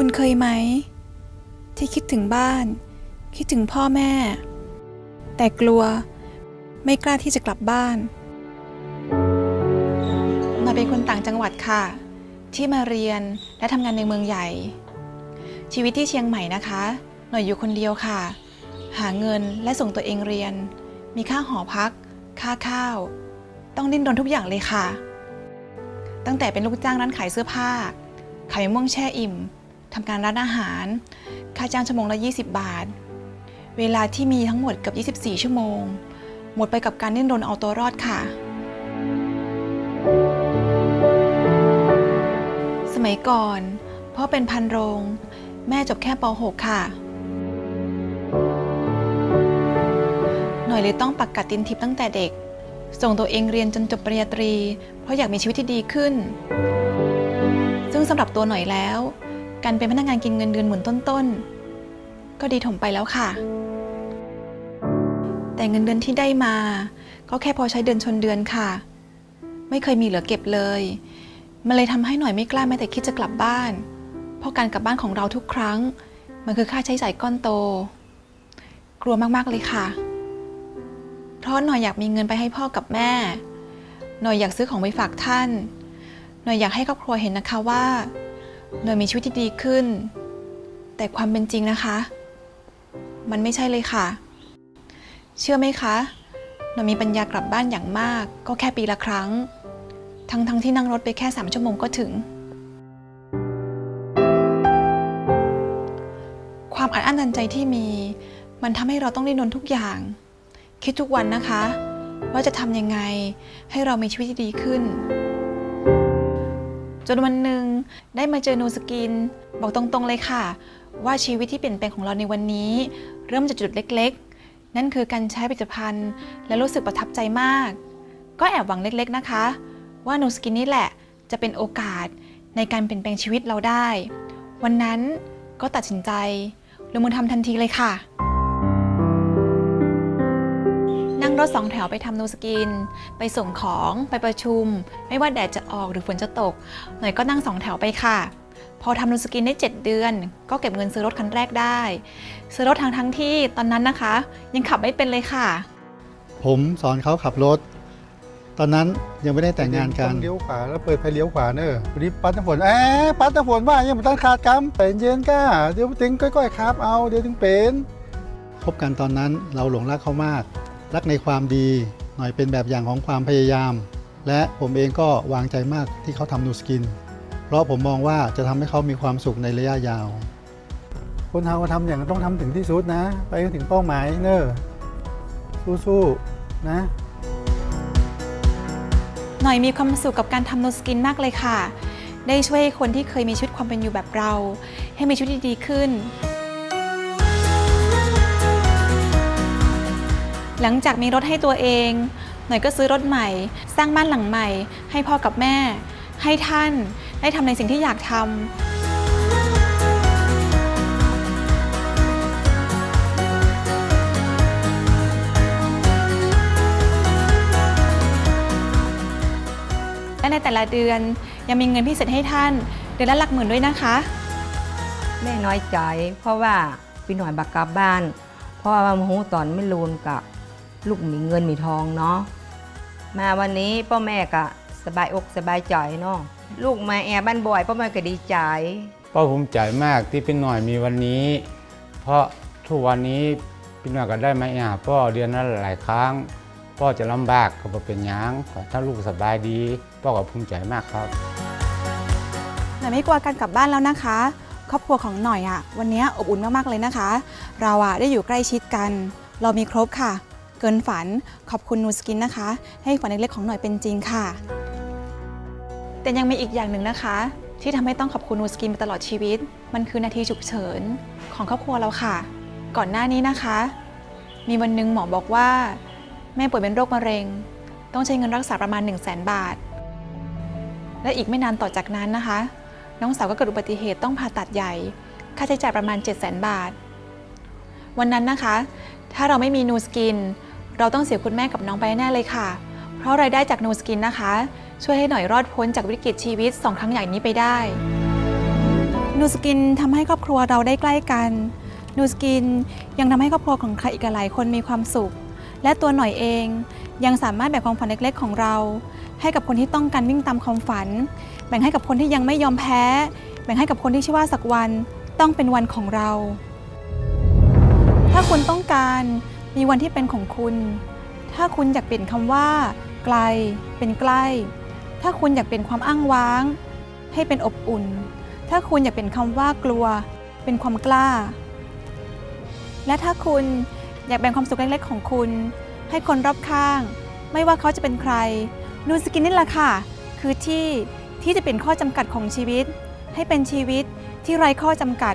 ุณเคยไหม ที่คิดถึงบ้าน คิดถึงพ่อแม่ แต่กลัวไม่กล้าที่จะกลับบ้านหน่อยเป็นคนต่างจังหวัดค่ะ ที่มาเรียนและทำงานในเมืองใหญ่ ชีวิตที่เชียงใหม่นะคะ หน่อยอยู่คนเดียวค่ะ หาเงินและส่งตัวเองเรียน มีค่าหอพัก ค่าข้าว ต้องดิ้นรนทุกอย่างเลยค่ะ ตั้งแต่เป็นลูกจ้างร้านขายเสื้อผ้าขายมะม่วงแช่อิ่ม ทำงานร้านอาหาร ค่าจ้างชั่วโมงละ 20 บาท เวลาที่มีทั้งหมดเกับ 24 ชั่วโมง หมดไปกับการดิ้นรนเอาตัวรอดค่ะ สมัยก่อนพ่อเป็นพันโรง แม่จบแค่ป .6 ค่ะ หน่อยเลยต้องปักกัดตินทิพย์ตั้งแต่เด็ก ส่งตัวเองเรียนจนจบปริญญาตรี เพราะอยากมีชีวิตที่ดีขึ้น ซึ่งสำหรับตัวหน่อยแล้ว การเป็นพนักงานกินเงินเดือนหมื่นต้นๆ ก็ดีถมไปแล้วค่ะ แต่เงินเดือนที่ได้มา ก็แค่พอใช้เดือนชนเดือนค่ะ ไม่เคยมีเหลือเก็บเลย มันเลยทำให้หน่อยไม่กล้าแม้แต่คิดจะกลับบ้าน เพราะการกลับบ้านของเราทุกครั้ง มันคือค่าใช้จ่ายก้อนโต กลัวมากๆเลยค่ะ เพราะหน่อยอยากมีเงินไปให้พ่อกับแม่ หน่อยอยากซื้อของไปฝากท่าน หน่อยอยากให้ครอบครัวเห็นนะคะว่า หน่อยมีชีวิตที่ดีขึ้น แต่ความเป็นจริงนะคะ มันไม่ใช่เลยค่ะ เชื่อไหมคะหน่อยมีปัญญากลับบ้านอย่างมาก ก็แค่ปีละครั้ง ทั้งๆที่นั่งรถไปแค่3ชั่วโมงก็ถึง ความอัดอั้นตันใจที่มี มันทำให้เราต้องดิ้นรนทุกอย่าง คิดทุกวันนะคะ ว่าจะทำยังไงให้เรามีชีวิตที่ดีขึ้น จนวันหนึ่งได้มาเจอนูสกิน บอกตรงๆเลยค่ะ ว่าชีวิตที่เปลี่ยนแปลงของเราในวันนี้ เริ่มจากจุดเล็กๆ นั่นคือการใช้ผลิตภัณฑ์ และรู้สึกประทับใจมาก ก็แอบหวังเล็กๆนะคะ ว่านูสกินนี่แหละจะเป็นโอกาสในการเปลี่ยนแปลงชีวิตเราได้ วันนั้นก็ตัดสินใจลงมือทำทันทีเลยค่ะ รถสองแถวไปทำนูสกิน ไปส่งของไปประชุม ไม่ว่าแดดจะออกหรือฝนจะตก หน่อยก็นั่งสองแถวไปค่ะ พอทำนูสกินได้ 7 เดือน ก็เก็บเงินซื้อรถคันแรกได้ ซื้อรถทางทั้งๆที่ตอนนั้นนะคะ ยังขับไม่เป็นเลยค่ะ ผมสอนเขาขับรถ ตอนนั้นยังไม่ได้แต่งงานกันต้องเลี้ยวขวาแล้วเปิดไฟเลี้ยวขวาเนอะวันนี้ปัดน้ำฝนแอะปัดน้ำฝนว่ายังมันต้องขาดกำแต่เย็นก้าเดี๋ยวถึงก้อยๆครับเอาเดี๋ยวถึงเป็นคบกันตอนนั้นเราหลงรักเขามาก รักในความดี หน่อยเป็นแบบอย่างของความพยายาม และผมเองก็วางใจมากที่เขาทำนูสกิน เพราะผมมองว่าจะทำให้เขามีความสุขในระยะยาว คนเราทำอย่างต้องทำถึงที่สุดนะ ไปถึงเป้าหมายเนอะสู้ๆนะ หน่อยมีความสุขกับการทำโนสกินมากเลยค่ะ ได้ช่วยคนที่เคยมีชีวิตความเป็นอยู่แบบเรา ให้มีชีวิตที่ดีขึ้น หลังจากมีรถให้ตัวเอง หน่อยก็ซื้อรถใหม่ สร้างบ้านหลังใหม่ ให้พ่อกับแม่ ให้ท่านได้ทำในสิ่งที่อยากทำและในแต่ละเดือนยังมีเงินพิเศษให้ท่าน เดือนละหลักหมื่นด้วยนะคะ แม่น้อยใจ เพราะว่าพี่หน่อยบักกลับบ้าน เพราะว่ามหูตอนไม่รูนกับ ลูกมีเงินมีทองเนาะมาวันนี้พ่อแม่ก็สบายอกสบายใจเนาะลูกมาแอบบ้านบ่อยพ่อแม่ก็ดีใจพ่อภูมิใจมากที่พี่หน่อยมีวันนี้ เพราะทุกวันนี้พี่หน่อยก็ได้มาหาพ่อเดือนละหลายครั้ง พ่อจะลำบากก็บ่เป็นหยังขอถ้าลูกสบายดีพ่อก็ภูมิใจมากครับหน่อยไม่กลัวการกลับบ้านแล้วนะคะ ครอบครัวของหน่อยอะวันนี้อบอุ่นมากๆเลยนะคะ เราอะได้อยู่ใกล้ชิดกัน เรามีครบค่ะ เกินฝัน ขอบคุณนูสกินนะคะ ให้ฝันเล็กๆของหน่อยเป็นจริงค่ะ แต่ยังมีอีกอย่างหนึ่งนะคะ ที่ทำให้ต้องขอบคุณนูสกินมาตลอดชีวิต มันคือนาทีฉุกเฉินของครอบครัวเราค่ะ ก่อนหน้านี้นะคะ มีวันหนึ่งหมอบอกว่า แม่ป่วยเป็นโรคมะเร็ง ต้องใช้เงินรักษาประมาณ 1 0 0 0 0แบาท และอีกไม่นานต่อจากนั้นนะคะ น้องสาวก็เกิดอุบัติเหตุต้องผ่าตัดใหญ่ ค่าใช้จ่ายประมาณ 7 0 0 0 0 0 บาท วันนั้นนะคะ ถ้าเราไม่มีนูสกิน เราต้องเสียคุณแม่กับน้องไปแน่เลยค่ะ เพราะรายได้จากนูสกินนะคะ ช่วยให้หน่อยรอดพ้นจากวิกฤตชีวิตสองครั้งใหญ่นี้ไปได้นนูสกินทำให้ครอบครัวเราได้ใกล้กันนูสกินยังทำให้ครอบครัวของใครอีกหลายคนมีความสุข และตัวหน่อยเองยังสามารถแบ่งความฝันเล็กๆ ของเรา ให้กับคนที่ต้องการวิ่งตามความฝัน แบ่งให้กับคนที่ยังไม่ยอมแพ้ แบ่งให้กับคนที่เชื่อว่าสักวันต้องเป็นวันของเรา ถ้าคุณต้องการ มีวันที่เป็นของคุณ ถ้าคุณอยากเปลี่ยนคำว่า ไกล เป็นใกล้ ถ้าคุณอยากเปลี่ยนความอ้างว้าง ให้เป็นอบอุ่น ถ้าคุณอยากเปลี่ยนคำว่ากลัว เป็นความกล้า และถ้าคุณอยากแบ่งความสุขเล็กๆของคุณ ให้คนรอบข้าง ไม่ว่าเขาจะเป็นใคร นูนสกินนี่แหละค่ะ คือที่ที่จะเปลี่ยนข้อจำกัดของชีวิต ให้เป็นชีวิตที่ไร้ข้อจำกัด